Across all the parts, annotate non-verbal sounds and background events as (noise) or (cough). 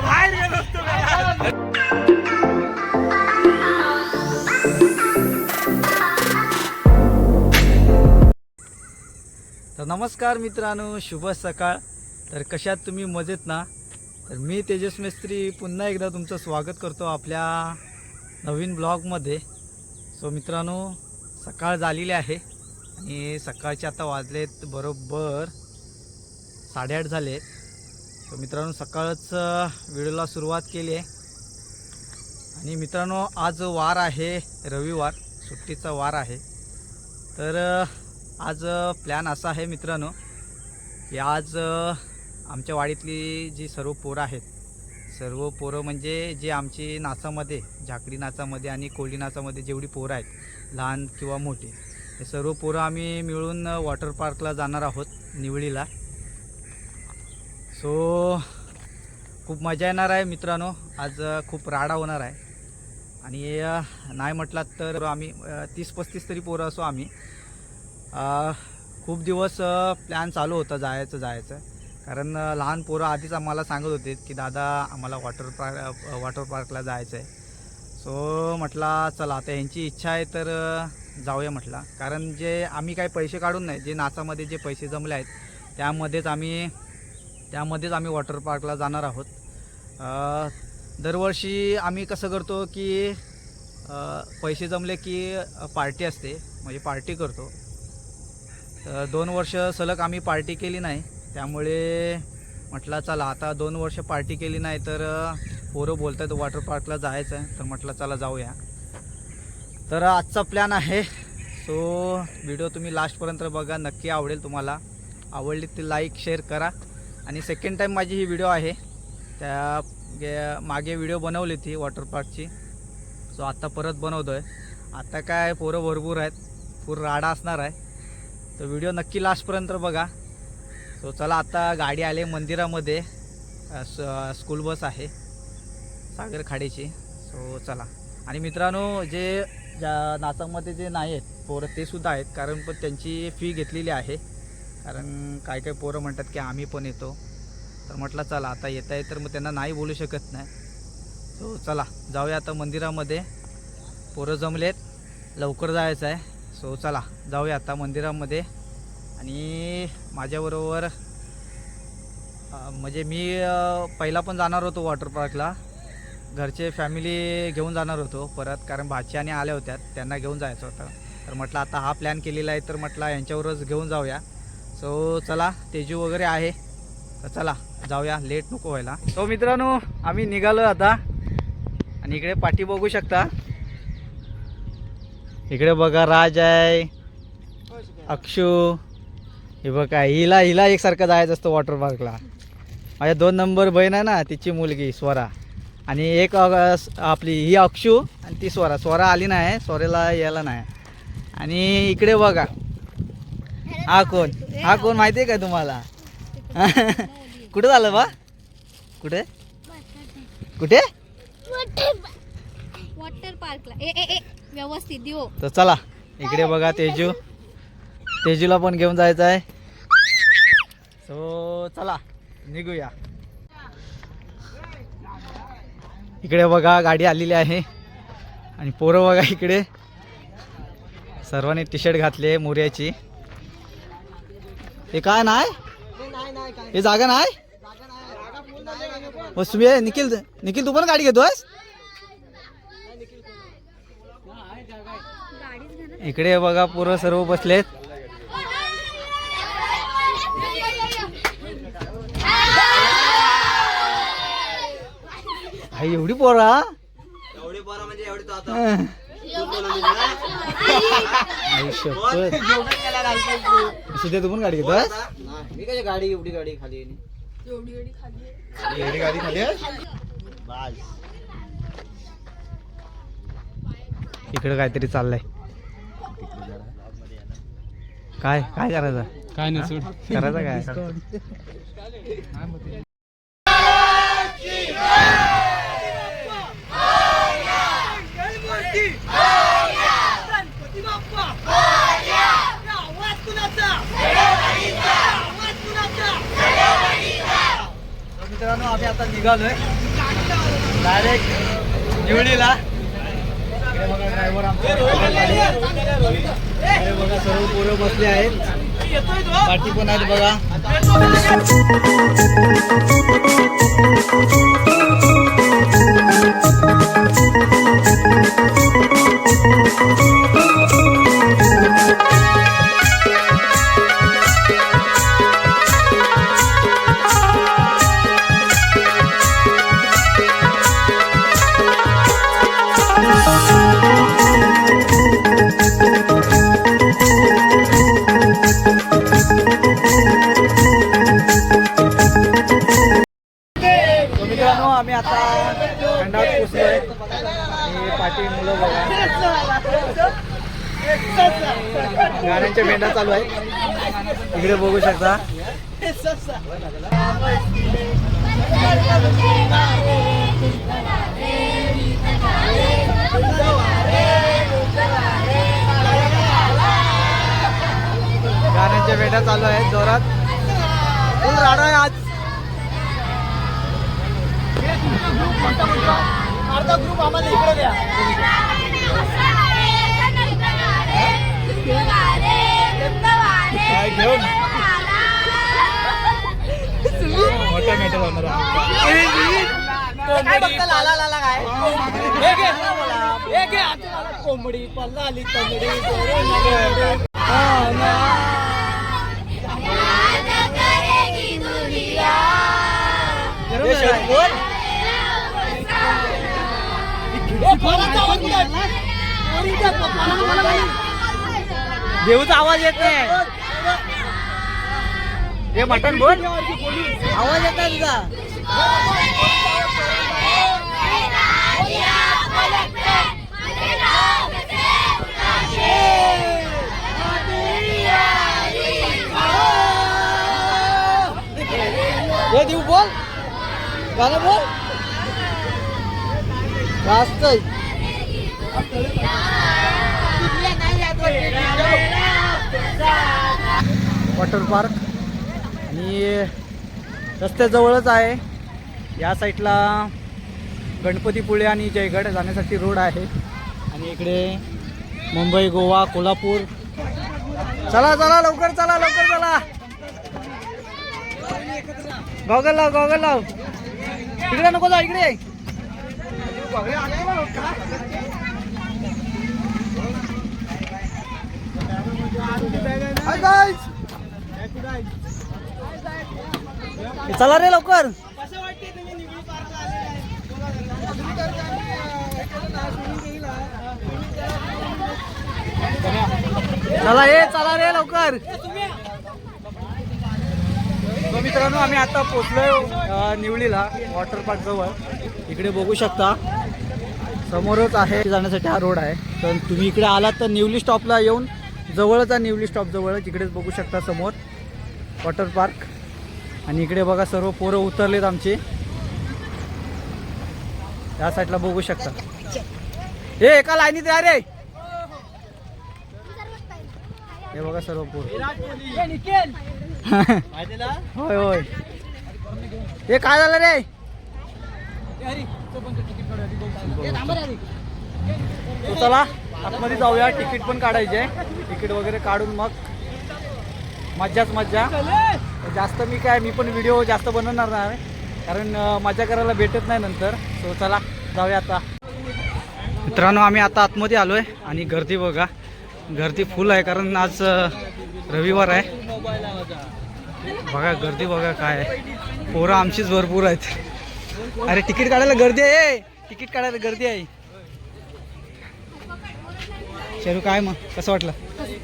बाहेर गेलो असतो. तर नमस्कार मित्रांनो शुभ सकाळ. तर कशात तुम्ही मजेत ना? तर मी तेजस मिस्त्री पुन्हा एकदा तुमचं स्वागत करतो आपल्या नवीन ब्लॉगमध्ये. सो मित्रांनो सकाळ झालेली आहे आणि सकाळचे आता वाजलेत बरोबर साडेआठ झाले तर मित्रांनो सकाळच व्हिडिओला सुरुवात केली आहे. आणि मित्रांनो आज वार आहे रविवार सुट्टीचा वार आहे. तर आज प्लॅन असा आहे मित्रांनो की आज आमच्या वाडीतली जी सर्व पोरं आहेत सर्व पोरं म्हणजे जे आमची नाचामध्ये झाकडी नाचामध्ये आणि कोळी नाचामध्ये जेवढी पोरं आहेत लहान किंवा मोठी हे सर्व पोरं आम्ही मिळून वॉटर पार्कला जाणार आहोत निवळीला सो खूप मजा येणार आहे मित्रांनो. आज खूप राडा होणार आहे. आणि नाही म्हटलात तर आम्ही तीस पस्तीस तरी पोरं असो आम्ही. खूप दिवस प्लॅन चालू होता जायचं जायचं. कारण लहान पोरं आधीच आम्हाला सांगत होते की दादा आम्हाला वॉटर पार्क वॉटर पार्कला जायचं आहे सो म्हटला चला आता यांची इच्छा आहे तर जाऊया म्हटला. कारण जे आम्ही काही पैसे काढून नाही जे नाचामध्ये जे पैसे जमले आहेत त्यामध्येच आम्ही त्यामध्येच आम्ही वॉटर पार्कला जाणार आहोत. दरवर्षी आम्ही कसं करतो की पैसे जमले की पार्टी असते. म्हणजे पार्टी करतो. तर दोन वर्ष सलग आम्ही पार्टी केली नाही. त्यामुळे म्हटलं चला आता दोन वर्ष पार्टी केली नाही तर पोरं बोलत आहेत वॉटर पार्कला जायचं आहे तर म्हटलं चला जाऊया. तर आजचा प्लॅन आहे. सो व्हिडिओ तुम्ही लास्टपर्यंत बघा. नक्की आवडेल तुम्हाला. आवडली ती लाईक शेअर करा. आणि सेकंड टाईम माझी ही व्हिडिओ आहे. त्या गे- मागे व्हिडिओ बनवली ती वॉटर पार्कची सो आत्ता परत बनवतो आहे आत्ता काय पोरं भरपूर आहेत. पूर राडा असणार आहे. तर व्हिडिओ नक्की लास्टपर्यंत बघा. सो चला आता गाडी आली मंदिरामध्ये. स- स्कूल बस आहे. सागर खाडीची. सो चला. आणि मित्रांनो जे ज्या नाचामध्ये जे नाही आहेत पोरं ते सुद्धा आहेत. कारण पण त्यांची फी घेतलेली आहे. कारण काय काय पोरं म्हणतात की आम्ही पण येतो. तर म्हटलं चला आता येत आहे तर मग त्यांना नाही बोलू शकत नाही. सो चला जाऊया आता मंदिरामध्ये. पोरं जमलेत. लवकर जायचं आहे. सो चला जाऊया आता मंदिरामध्ये. आणि माझ्याबरोबर म्हणजे मी पहिला पण जाणार होतो वॉटर पार्कला घरचे फॅमिली घेऊन जाणार होतो परत कारण भाची आल्या होत्या. त्यांना घेऊन जायचं होतं. तर म्हटलं आता हा प्लॅन केलेला आहे. तर म्हटलं यांच्यावरच घेऊन जाऊया. सो चला तेजू वगैरे आहे. तर चला जाऊया. लेट नको व्हायला. तो मित्रांनो आम्ही निघालो आता. आणि इकडे पाठी बघू शकता. इकडे बघा राज आहे. अक्षू. हे बघा हिला हिला एकसारखं जायचं असतं वॉटर पार्कला माझ्या दोन नंबर बहीण आहे ना तिची मुलगी स्वरा. आणि एक आपली ही अक्षू आणि ती स्वरा. स्वरा आली नाही स्वरेला यायला नाही. आणि इकडे बघा. हा कोण? हा कोण माहिती आहे का तुम्हाला? कुठे झालं बा? कुठे? कुठे? वॉटर पार्कला. ए ए ए व्यवस्थित तर चला इकडे बघा तेजू. तेजूला पण घेऊन जायचं आहे. सो चला निघूया. इकडे बघा गाडी आलेली आहे. आणि पोरं बघा इकडे. सर्वांनी टी शर्ट घातले मोर्याची. हे काय नाही? हे जागा नाही? मग तुम्ही निखिल निखिल तू पण गाडी घेतोयस? इकडे बघा पोरं सर्व बसलेत. एवढी पोरा एवढी पोरं म्हणजे एवढी तो आता. सुद्धा तू पण गाडी घेतोय मी कशी गाडी एवढी गाडी खाली एवढी गाडी खाली बास. इकडे काहीतरी चाललंय. काय? काय करायचं? काय नाही सोड. करायचं काय गणपती बाप्पा आवाज कुणाचा आवाज कुणाचा मित्रांनो आम्ही आता निघालोय. डायरेक्ट निवडीला. ड्रायव्हर बघा सर्व पोरं बसले आहेत. पाठी पण आहेत बघा. गाण्यांच्या भेंडा चालू आहेत इकडे बघू शकता. गाण्यांच्या भेंडा चालू आहेत जोरात. फुल राडा आहे आज? अर्धा ग्रुप आम्हाला इकडे द्या. काय घेऊन? मोठा मॅटर होणार काय बघता लाला लाला काय? कोंबडी पल्ला आली तंगडी देऊचा आवाज येत नाही. हे मटण बोल. आवाज येत नाही तुझा. हे देऊ बोल. गाणं बोल. वाचतय वॉटर पार्क. आणि रस्त्याजवळच आहे. या साईडला गणपतीपुळे आणि जयगड जाण्यासाठी रोड आहे. आणि इकडे मुंबई गोवा कोल्हापूर. चला चला लवकर चला लवकर चला. गॉगल लाव गॉगल लाव. इकडे नको जा इकडे. Hi चला रे लवकर. चला ये चला रे लवकर. मित्रांनो आम्ही आता पोचलोय निवळीला वॉटर पार्क जवळ. इकडे बघू शकता समोरच आहे जाण्यासाठी हा रोड आहे. तर तुम्ही इकडे आलात तर निवली स्टॉपला येऊन जवळच आहे निवली स्टॉप जवळच इकडेच बघू शकता समोर. Water park. आणि इकडे बघा सर्व पोरं उतरलेत आमचे. या साईडला बघू शकता. हे एका लाईनीत या रे हे बघा सर्व पोर. (laughs) होय होय. हे काय झालं रे? तो चला आतमध्ये जाऊया. तिकीट पण काढायचे तिकीट वगैरे काढून मग. मज्जाच मज्जा. जास्त मी काय मी पण व्हिडिओ जास्त बनवणार नाही कारण माझ्या मजा करायला भेटत नाही नंतर. सो चला जाऊया आता. मित्रांनो आम्ही आता आतमध्ये आलो आहे आणि गर्दी बघा. गर्दी फुल आहे कारण आज रविवार आहे. बघा गर्दी बघा काय आहे. पोरं आमचीच भरपूर आहेत. अरे तिकीट काढायला गर्दी आहे. तिकीट काढायला गर्दी आहे. शेरू काय मग? कसं वाटलं?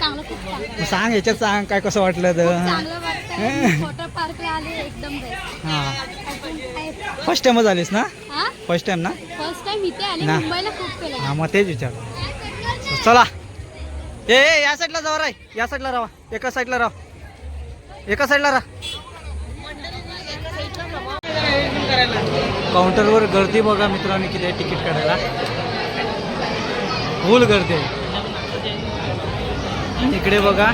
चांगलं खूप चांगलं मग सांग याच्यात सांग काय कसं वाटलं तर? चांगलं वाटतं वॉटर पार्कला आले एकदम बेस्ट हां. अजून काय? फर्स्ट टाइमच आलीस ना? हा? फर्स्ट टाइम ना? फर्स्ट टाइम इथे आले ना. मुंबईला खूप केलं. हां मग तेच विचार. चला. ए ए, या साईडला जाऊ राय. या साईडला राहा एका साईडला राहा एका साईडला राहा. काउंटरवर गर्दी बघा मित्रांनी किती आहे तिकीट काढायला. फुल गर्दी आहे. इकडे बघा.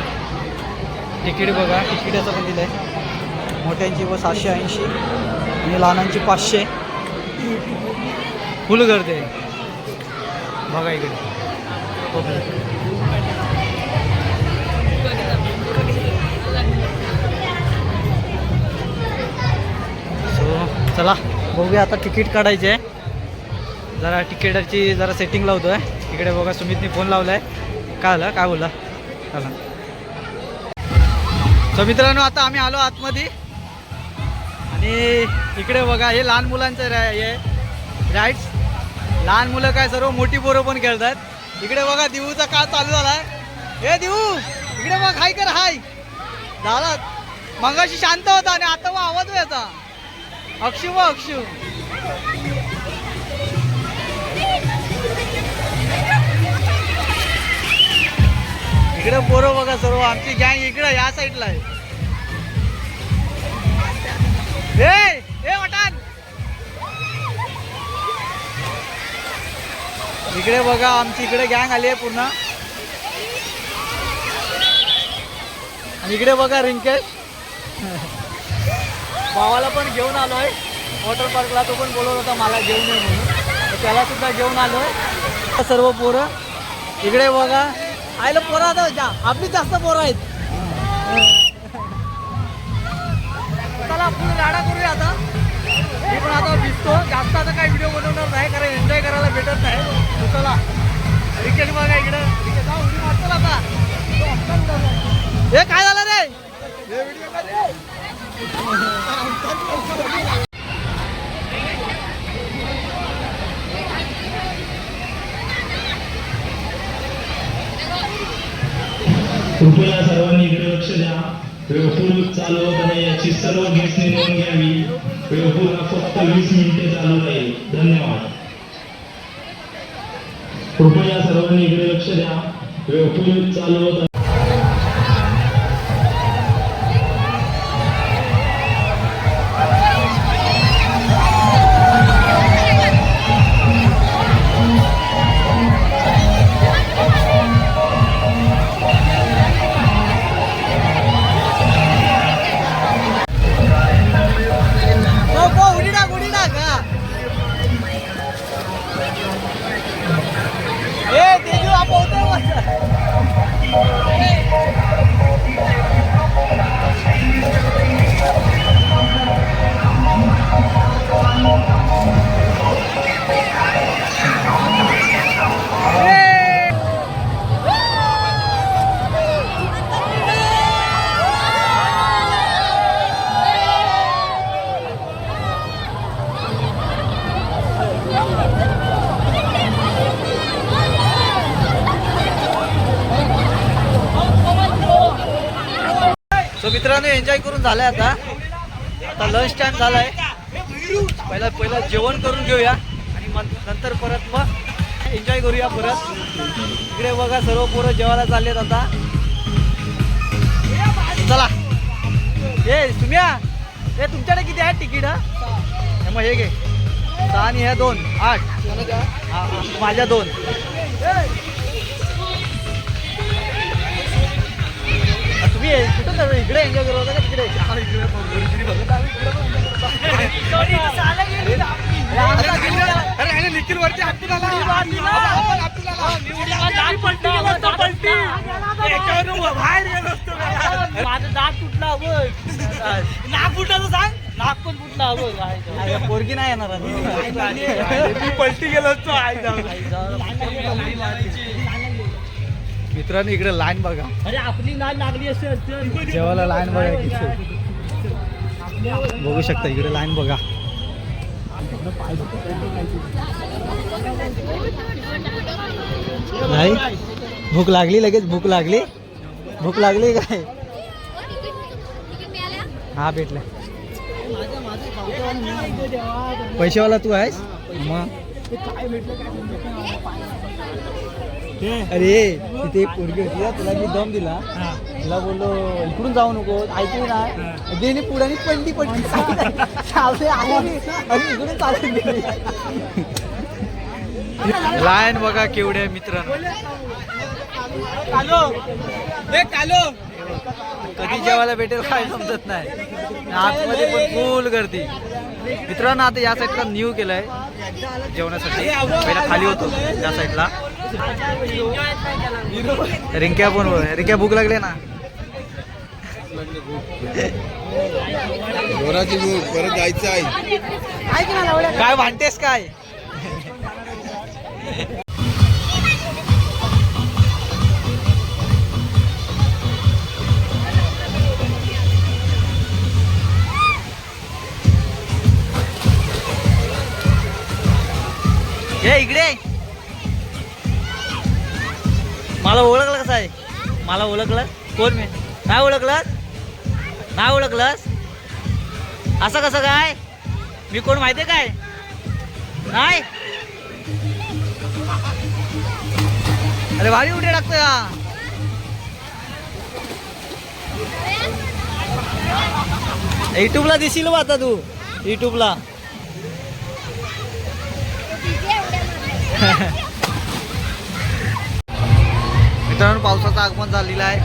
तिकीट बघा. तिकिटाचं पण दिलं आहे मोठ्यांची व सातशे ऐंशी आणि लहानांची पाचशे. फुल गर्दी आहे. बघा इकडे. सो चला बघूया आता तिकीट काढायचे. आहे जरा तिकीटाची जरा सेटिंग लावतोय. इकडे बघा सुमितने फोन लावलाय. काय आलं? काय बोला चला. तर मित्रांनो आता आम्ही आलो आतमध्ये. आणि इकडे बघा हे लहान मुलांचं राय हे राईड्स लहान मुलं काय सर्व मोठी पोरं पण खेळतात. इकडे बघा दिवूचा काळ चालू झालाय. हे दिवू इकडे बघ हाय कर हाय. झाला. मगाशी शांत होता आणि आता मग आवाज याचा अक्षू बघ अक्षू. इकडे पोरं बघा सर्व आमची गँग इकडे या साईडला आहे. ए वटान इकडे बघा आमची इकडे गँग आली आहे पूर्ण. आणि इकडे बघा रिंकेश. भावाला पण घेऊन आलोय. वॉटर पार्कला तो पण बोलवत होता मला घेऊन ये म्हणून. त्याला सुद्धा घेऊन आलोय. सर्व पोरं. इकडे बघा. आयला पोरं आता जा. आपली जास्त पोरं आहेत. चला आपण राडा करूया आता. मी पण आता भिजतो. जास्त आता काही व्हिडिओ बनवणार नाही कारण एन्जॉय करायला भेटत नाही. चला क्रिकेट बघा इकडं. जाऊ उडी मारतो आता. हे काय झालं रे हे व्हिडिओ काय रे? कृपया सर्वांनी इकडे लक्ष द्या. वेळपूर चालवत नाही याची सर्व गेस्टने नोंद घ्यावी. वेळपूर हा फक्त वीस मिनिटे चालू राहील धन्यवाद. कृपया सर्वांनी इकडे लक्ष द्या. वेळपूर चालवत आहे मित्रांनो एन्जॉय करून झालाय आता. आता लंच टाइम झालाय. पहिला पहिला जेवण करून घेऊया आणि मग नंतर परत मग एन्जॉय करूया परत. इकडे बघा सर्व पोरं जेवायला चाललेत आता. चला. ए तुम्ही ए तुमच्याकडे किती आहेत तिकीट हे? मग हे घे. सहा आणि ह्या दोन. आठ. हा, माझ्या दोन. तुम्ही कुठं चालू इकडे एन्जॉय करत होता का तिकडे? अरे निखिल वरती हापून आला पलटी गेलो असतो पलटी. याच्यावरून उभा बाहेर गेलो असतो माझं नाक तुटला नाक फुटाचं सांग. नाक पण तुटला पोरगी नाही येणार. मी पलटी गेलो असतो आई जाऊन मित्रांनो इकडे लाईन बघा. अरे आपली लाल लागली असेल जेवायला लाईन बघा किती बघू शकता इकडे लाईन बघा. नाही? भूक लागली लगेच? भूक लागली? भूक लागली काय? हा भेटला. पैसेवाला तू आहेस? मग. अरे तिथे एक पोरगी होती ना, तुला मी दम दिला. तिला बोललो इकडून जाऊ नको ऐकली ना. गेली पुढे पडली पडली. चालते आली आणि इकडून गेली. लायन बघा केवढे मित्रांनो. कालो ए कालो. कधी जेवायला भेटेल काय समजत नाही. आतमध्ये पण फुल गर्दी. मित्रांनो आता या साईडला न्यू केलंय. जेवणासाठी. पहिला खाली होतो त्या साईडला रिंक्या पण. रिंक्या भूक लागली ना? जोराची भूक परत जायचं आहे. काय भांडतेस काय? ये इकडे. मला ओळखलं कसं आहे? मला ओळखलं? कोण मी? नाही ओळखलं नाही ओळखलंस? असं कसं काय? मी कोण माहितीये काय? नाही? अरे भारी उठे टाकतोय हा. युट्यूबला दिशील बा आता तू. युट्यूबला (laughs) (laughs) मित्रांनो पावसाचं आगमन झालेलं आहे.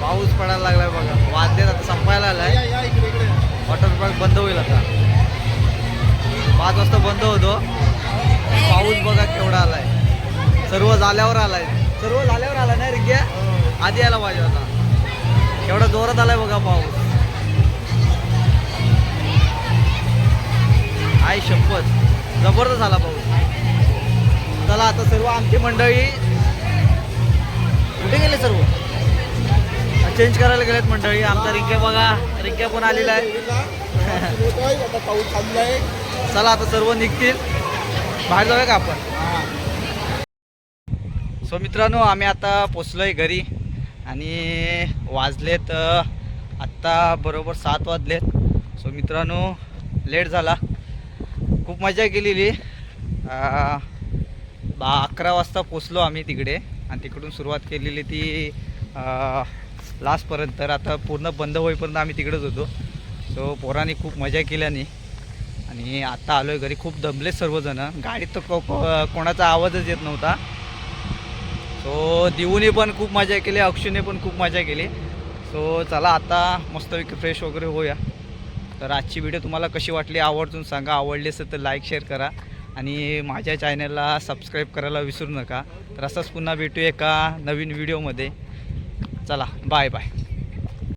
पाऊस पडायला लागलाय बघा. वाद्यात आता संपायला आलाय वॉटर पार्क बंद होईल आता. पाच वाजता बंद होतो. पाऊस बघा केवढा आलाय. सर्व झाल्यावर आलाय. सर्व झाल्यावर आलाय ना रिग्या? आधी यायला पाहिजे होता. केवढा जोरात आलाय बघा पाऊस. आई शपथ. जबरदस्त झाला पाऊस. चला आता सर्व आमची मंडळी कुठे गेले सर्व? चेंज करायला गेलेत मंडळी. आमचा रिंक्या बघा. रिंक्या पण आलेला आहे. आता (laughs) पाऊस चला आता सर्व निघतील. बाहेर जाऊया का आपण? सो मित्रांनो आम्ही आता पोचलोय घरी. आणि वाजलेत आत्ता बरोबर सात वाजलेत. सो मित्रांनो लेट झाला. खूप मजा केलेली. बा अकरा वाजता पोचलो आम्ही तिकडे. आणि तिकडून सुरुवात केलेली ती लास्टपर्यंत. तर आता पूर्ण बंद होईपर्यंत आम्ही तिकडेच होतो. सो पोरांनी खूप मजा केल्याने आणि आत्ता आलो आहे घरी. खूप दमले सर्वजणं. गाडीत तर को- कोणाचा आवाजच येत नव्हता. सो दिवूने पण खूप मजा केली अक्षूने पण खूप मजा केली. सो चला आता मस्तपैकी फ्रेश वगैरे होऊया. तर आजची व्हिडिओ तुम्हाला कशी वाटली आवडतून सांगा. आवडली असेल तर लाईक शेअर करा. आणि माझ्या चॅनलला सबस्क्राईब करायला विसरू नका तर असंच पुन्हा भेटू एका नवीन व्हिडिओमध्ये. चला बाय बाय.